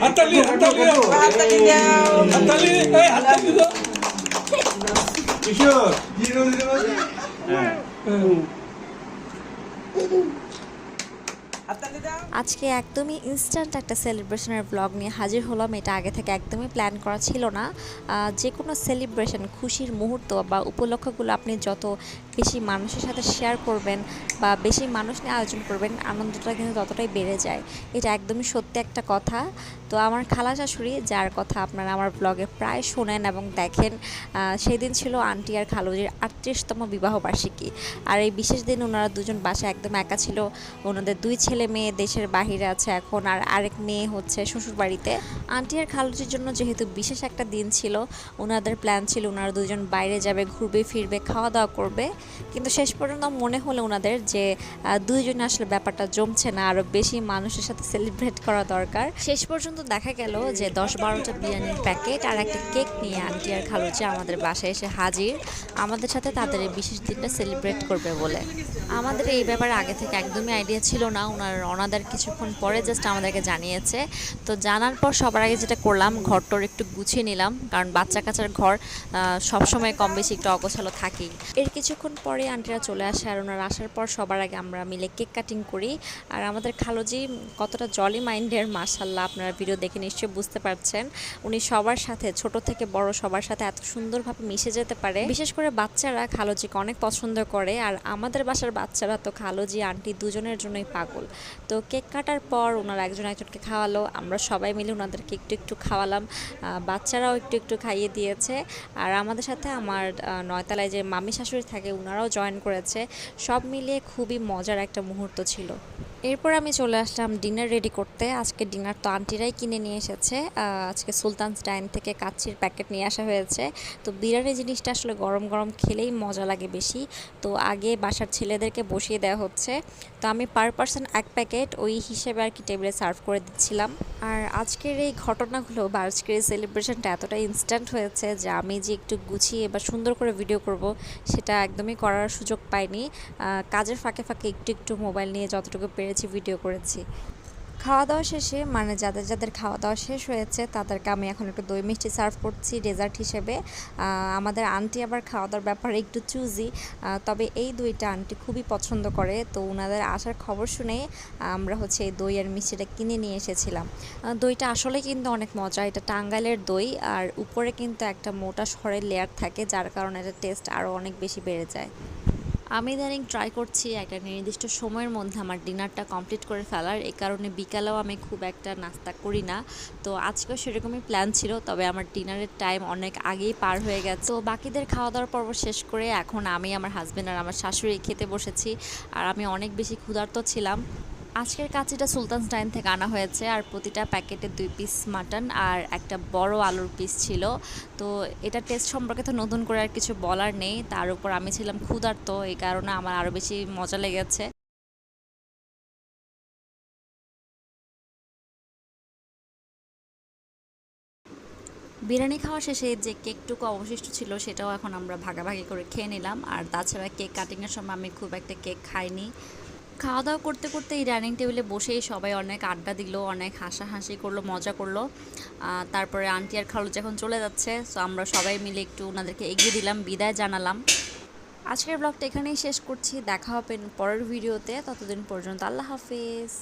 ಹತ್ತಲ್ಲಿ ಹತ್ತಲ್ಲಿ ಹತ್ತಲ್ಲಿ ಹತ್ತಲ್ಲಿ ಕಿಶೋರ್ আজকে একদমই ইনস্ট্যান্ট একটা সেলিব্রেশনের ব্লগ নিয়ে হাজির হলাম। এটা আগে থেকে একদমই প্ল্যান করা ছিল না। যে কোনো সেলিব্রেশন খুশির মুহূর্ত বা উপলক্ষগুলো আপনি যত বেশি মানুষের সাথে শেয়ার করবেন বা বেশি মানুষ নিয়ে আয়োজন করবেন আনন্দটা কিন্তু ততটাই বেড়ে যায়। এটা একদমই সত্যি একটা কথা। তো আমার খালা শাশুড়ি যার কথা আপনারা আমার ব্লগে প্রায় শোনেন এবং দেখেন আহ, সেই দিন ছিল আন্টি আর খালুজির আটত্রিশতম বিবাহবার্ষিকী আর এই বিশেষ দিন ওনারা দুজন বাসায় একদম একা ছিল। ওনাদের দুই ছেলে মেয়ে দেশের বাহিরে আছে এখন, আর আরেক মেয়ে হচ্ছে শ্বশুর বাড়িতে আন্টি আর খালুজির জন্য যেহেতু বিশেষ একটা দিন ছিল ওনাদের প্ল্যান ছিল ওনারা দুজন বাইরে যাবে, ঘুরবে, ফিরবে খাওয়া দাওয়া করবে। কিন্তু শেষ পর্যন্ত মনে হলো ওনাদের যে দুইজনে আসলে ব্যাপারটা জমছে না আরও বেশি মানুষের সাথে সেলিব্রেট করা দরকার। শেষ পর্যন্ত দেখা গেল যে দশ বারোটা বিরিয়ানির প্যাকেট আর একটা কেক নিয়ে আন্টি আর খালুজি আমাদের বাসায় এসে হাজির। আমাদের সাথে তাদের এই বিশেষ দিনটা সেলিব্রেট করবে বলে। আমাদের এই ব্যাপারে আগে থেকে একদমই আইডিয়া ছিল না ওনার ওনাদের কিছুক্ষণ পরে জাস্ট আমাদেরকে জানিয়েছে। তো জানার পর সবার আগে যেটা করলাম, ঘরটর একটু গুছিয়ে নিলাম, কারণ বাচ্চা কাচ্চার ঘর সবসময় কম বেশি একটু অগোছালো থাকেই। এর কিছুক্ষণ পরে আন্টিরা চলে আসে আর ওনারা আসার পর সবার আগে আমরা মিলে কেক কাটিং করি। আর আমাদের খালোজি কতটা জলি মাইন্ডের মার্শাল্লাহ আপনারা ভিডিও দেখে নিশ্চয়ই বুঝতে পারছেন। উনি সবার সাথে, ছোট থেকে বড় সবার সাথে এত সুন্দরভাবে মিশে যেতে পারে। বিশেষ করে বাচ্চারা খালোজিকে অনেক পছন্দ করে, আর আমাদের বাসার বাচ্চারা তো খালোজি, আন্টি দুজনের জন্যই পাগল। তো কেক কাটার পর ওনারা একজন একজনকে খাওয়ালো। আমরা সবাই মিলে ওনাদেরকে একটু একটু খাওয়ালাম। বাচ্চারাও একটু একটু খাইয়ে দিয়েছে। আর আমাদের সাথে আমার নয়তলায় যে মামি শাশুড়ি থাকে, ওনারাও জয়েন করেছে। সব মিলিয়ে খুবই মজার একটা মুহূর্ত ছিল। এরপর আমি চলে আসলাম ডিনার রেডি করতে। আজকে ডিনার তো আন্টিরাই কিনে নিয়ে এসেছে। আজকে সুলতানস ডাইন থেকে কাচ্চির প্যাকেট নিয়ে আসা হয়েছে। তো বিরিয়ানি জিনিসটা আসলে গরম গরম খেলেই মজা লাগে বেশি। তো আগে বাসার ছেলেদেরকে বসিয়ে দেওয়া হচ্ছে। তো আমি পার পার্সন এক প্যাকেট ওই হিসেবে আর কি টেবিলে সার্ভ করে দিচ্ছিলাম। আর আজকের এই ঘটনাগুলো বা আজকের এই সেলিব্রেশনটা এতটা ইনস্ট্যান্ট হয়েছে যে আমি যে একটু গুছিয়ে বা সুন্দর করে ভিডিও করব, সেটা একদমই করার সুযোগ পাইনি। কাজের ফাঁকে ফাঁকে একটু একটু মোবাইল নিয়ে যতটুকু পেরেছি ভিডিও করেছি। খাওয়া দাওয়া শেষে মানে যাদের যাদের খাওয়া দাওয়া শেষ হয়েছে, তাদেরকে আমি এখন একটু দই মিষ্টি সার্ভ করছি ডেজার্ট হিসেবে। আমাদের আন্টি আবার খাওয়া দাওয়ার ব্যাপারে একটু চুজি তবে এই দইটা আন্টি খুবই পছন্দ করে। তো ওনাদের আসার খবর শুনে আমরা হচ্ছে এই দই আর মিষ্টিটা কিনে নিয়ে এসেছিলাম। দইটা আসলে কিন্তু অনেক মজা, এটা টাঙ্গাইলের দই। আর উপরে কিন্তু একটা মোটা সরের লেয়ার থাকে, যার কারণে এটা টেস্ট আরও অনেক বেশি বেড়ে যায়। আমি ইদানিং ট্রাই করছি একটা নির্দিষ্ট সময়ের মধ্যে আমার ডিনারটা কমপ্লিট করে ফেলার। এ কারণে বিকালেও আমি খুব একটা নাস্তা করি না। তো আজকেও সেরকমই প্ল্যান ছিল, তবে আমার ডিনারের টাইম অনেক আগেই পার হয়ে গেছে। তো বাকিদের খাওয়া দাওয়ার পর্ব শেষ করে এখন আমি, আমার হাজব্যান্ড আর আমার শাশুড়ি খেতে বসেছি। আর আমি অনেক বেশি ক্ষুধার্ত ছিলাম। আজকের কাচিটা সুলতান টাইম থেকে আনা হয়েছে আর প্রতিটা প্যাকেটে দুই পিস মাটন আর একটা বড় আলুর পিস ছিল। তো এটা টেস্ট সম্পর্কে তো নতুন করে আর কিছু বলার নেই। তার উপর আমি ছিলাম ক্ষুধার্ত এই কারণে আমার আরও বেশি মজা লেগেছে। বিরিয়ানি খাওয়া শেষে যে কেকটুকু অবশিষ্ট ছিল সেটাও এখন আমরা ভাগাভাগি করে খেয়ে নিলাম। আর তাছাড়া কেক কাটিংয়ের সময় আমি খুব একটা কেক খাইনি। খাওয়া দাওয়া করতে করতে এই ডাইনিং টেবিলে বসেই সবাই অনেক আড্ডা দিল, অনেক হাসাহাসি করল, মজা করল। তারপরে আন্টি আর খালু যখন চলে যাচ্ছে সো আমরা সবাই মিলে একটু ওনাদেরকে এগিয়ে দিলাম, বিদায় জানালাম। আজকের ব্লগটা এখানেই শেষ করছি, দেখা হবে পরের ভিডিওতে ততদিন পর্যন্ত আল্লাহ হাফেজ।